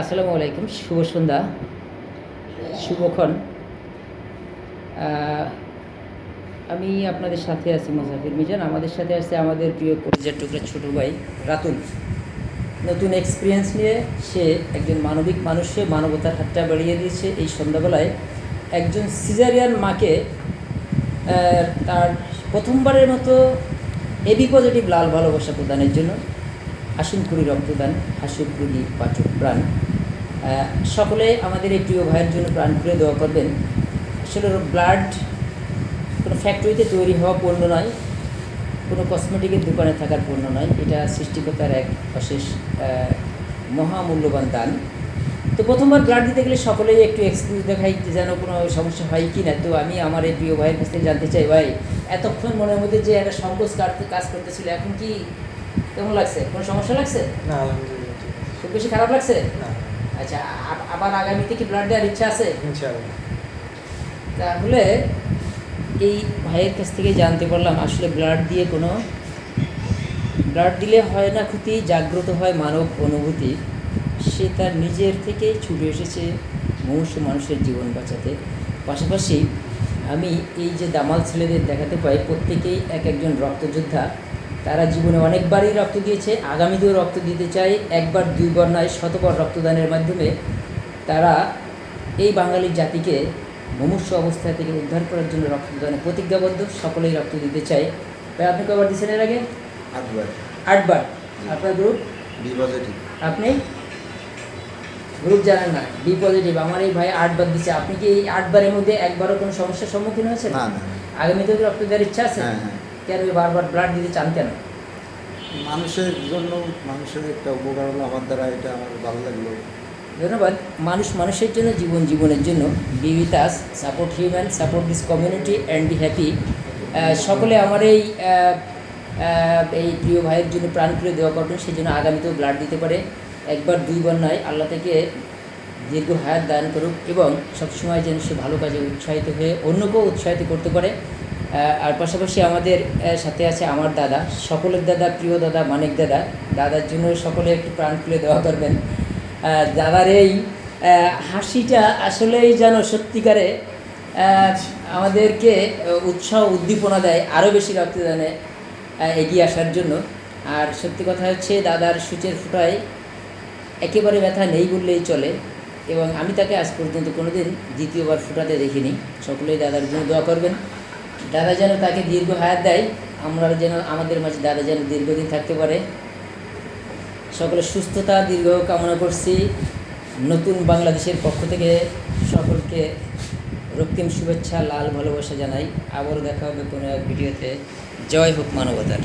আসসালামু আলাইকুম, শুভ সন্ধ্যা শুভক্ষণ আমি আপনাদের সাথে আছি মুসাফির মিজান, আমাদের সাথে আছে আমাদের প্রিয় পরিচয় টুকরা ছোটো ভাই রাতুল। নতুন এক্সপিরিয়েন্স নিয়ে সে একজন মানবিক মানুষে মানবতার হাতটা বাড়িয়ে দিয়েছে এই সন্ধ্যাবেলায়। একজন সিজারিয়ান মাকে তার প্রথমবারের মতো এবি পজিটিভ লাল ভালোবাসা প্রদানের জন্য। আসুন করি রক্তদান হাসুক রুগী পাচক প্রাণ। সকলে আমাদের এই প্রিয় ভাইয়ের জন্য প্রাণ খুলে দেওয়া করবেন। আসলে ব্লাড কোনো ফ্যাক্টরিতে তৈরি হওয়া পণ্য নয়, কোনো কসমেটিকের দোকানে থাকার পণ্য নয়। এটা সৃষ্টিকতার এক অশেষ মহামূল্যবান দান। তো প্রথমবার ব্লাড দিতে গেলে সকলেই একটু এক্সকিউজ দেখাই যেন কোনো সমস্যা হয় কি না। তো আমি আমার এই প্রিয় ভাইয়ের কাছ থেকে জানতে চাই, ভাই, এতক্ষণ মনের মধ্যে যে একটা সংকোচ কাজ করতেছিল, এখন কি কেমন লাগছে? কোনো সমস্যা লাগছে? না আলহামদুলিল্লাহ। খুব বেশি খারাপ লাগছে? না। আচ্ছা আবার আগামীতে কি ব্লাড দেওয়ার ইচ্ছা আছে? তাহলে এই ভাইয়ের কাছ থেকে জানতে পারলাম আসলে ব্লাড দিয়ে কোনো ব্লাড দিলে হয় না ক্ষতি জাগ্রত হয় মানব অনুভূতি। সে তার নিজের থেকেই ছুটে এসেছে মনুষ্য মানুষের জীবন বাঁচাতে। পাশাপাশি আমি এই যে দামাল ছেলেদের দেখাতে পাই প্রত্যেকেই এক একজন রক্তযোদ্ধা। তারা জীবনে অনেকবারই রক্ত দিয়েছে। আগামীতেও রক্ত দিতে চায়। একবার দুইবার নয় শতবার রক্তদানের মাধ্যমে তারা এই বাঙালি জাতিকে মুমূর্ষ অবস্থা থেকে উদ্ধার করার জন্য রক্তদানে প্রতিজ্ঞাবদ্ধ। সকলেই রক্ত দিতে চায়। তাই আপনি কবার দিচ্ছেন এর আগে? আটবার। আটবার। আপনার গ্রুপ বি পজিটিভ আপনি? গ্রুপ জানেন না। বি পজিটিভ আমার এই ভাই আটবার দিচ্ছে আপনি কি এই আটবারের মধ্যে একবারও কোনো সমস্যার সম্মুখীন হয়েছেন? না আগামীতেও রক্ত দেওয়ার ইচ্ছা আছে? হ্যাঁ হ্যাঁ। কেন বারবার ব্লাড দিতে চান কেন? মানুষের জন্য মানুষের একটা উপকার হলো আমার দ্বারা এটা আমার ভালো লাগল। ধন্যবাদ। মানুষ মানুষের জন্য জীবন জীবনের জন্য বিবিতাস support human support this community and be happy সকলে আমার এই এই প্রিয় ভাইয়ের জন্য প্রাণ খুলে দেওয়া করবেন সেই জন্য আগামীতেও ব্লাড দিতে পারে। একবার দুইবার নয় আল্লাহ থেকে দীর্ঘ হায়াত দান করুক এবং সবসময় যেন সে ভালো কাজে উৎসাহিত হয়ে অন্যকেও উৎসাহিত করতে পারে। আর পাশাপাশি আমাদের সাথে আছে আমার দাদা, সকলের দাদা, প্রিয় দাদা, মানিক দাদা। দাদার জন্য সকলে একটু প্রাণ খুলে দেওয়া করবেন। দাদার এই হাসিটা আসলেই যেন সত্যিকারে আমাদেরকে উৎসাহ, উদ্দীপনা দেয় আরও বেশি রক্তদানে এগিয়ে আসার জন্য। আর সত্যি কথা হচ্ছে, দাদার সূচের ফুটায় একেবারে ব্যথা নেই বললেই চলে। এবং আমি তাকে আজ পর্যন্ত কোনোদিন দ্বিতীয়বার ফুটাতে দেখিনি। সকলেই দাদার জন্য দোয়া করবেন। দাদা যেন তাকে দীর্ঘ হায়াত দেয়, আমরা যেন আমাদের মাঝে দাদা যেন দীর্ঘদিন থাকতে পারে। সকলের সুস্থতা, দীর্ঘ কামনা করছি। নতুন বাংলাদেশের পক্ষ থেকে সকলকে রক্তিম শুভেচ্ছা, লাল ভালোবাসা জানাই। আবারও দেখা হবে কোনো এক ভিডিওতে। জয় হোক মানবতার।